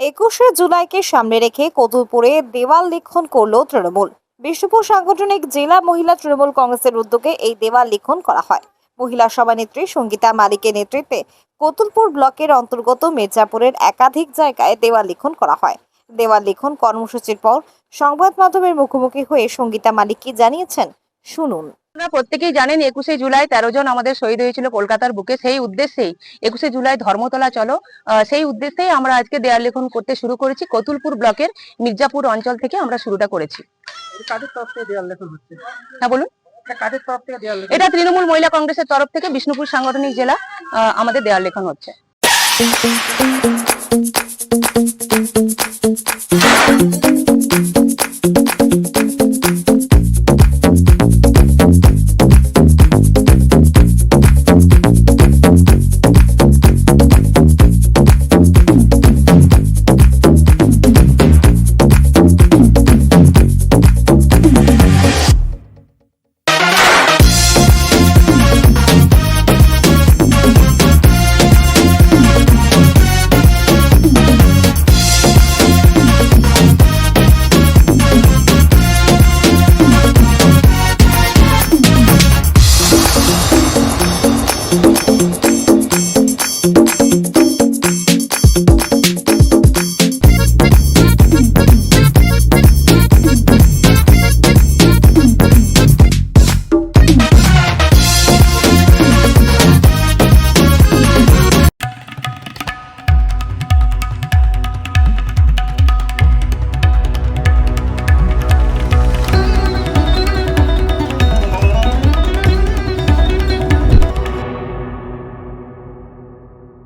একুশে জুলাইকে সামনে রেখে কতুলপুরে দেওয়াল লিখন করল তৃণমূল। বিষ্ণুপুর সাংগঠনিক জেলা মহিলা তৃণমূল কংগ্রেসের উদ্যোগে এই দেওয়াল লিখন করা হয়। মহিলা সভানেত্রী সঙ্গীতা মালিকের নেতৃত্বে কতুলপুর ব্লকের অন্তর্গত মির্জাপুরের একাধিক জায়গায় দেওয়াল লিখন করা হয়। দেওয়াল লিখন কর্মসূচির পর সংবাদ মাধ্যমের মুখোমুখি হয়ে সঙ্গীতা মালিক কি জানিয়েছেন, শুনুন। আপনারা প্রত্যেকেই জানেন একুশে জুলাই তেরো জন আমাদের শহীদ হয়েছিল কলকাতার বুকে সেই উদ্দেশ্যেই একুশে জুলাই ধর্মতলা চলো। সেই উদ্দেশ্যেই আমরা আজকে দেয়াল লেখন করতে শুরু করেছি। কতুলপুর ব্লকের মির্জাপুর অঞ্চল থেকে আমরা শুরুটা করেছি। হ্যাঁ বলুন। এটা তৃণমূল মহিলা কংগ্রেসের তরফ থেকে বিষ্ণুপুর সাংগঠনিক জেলা আহ, আমাদের দেয়াল লেখন হচ্ছে।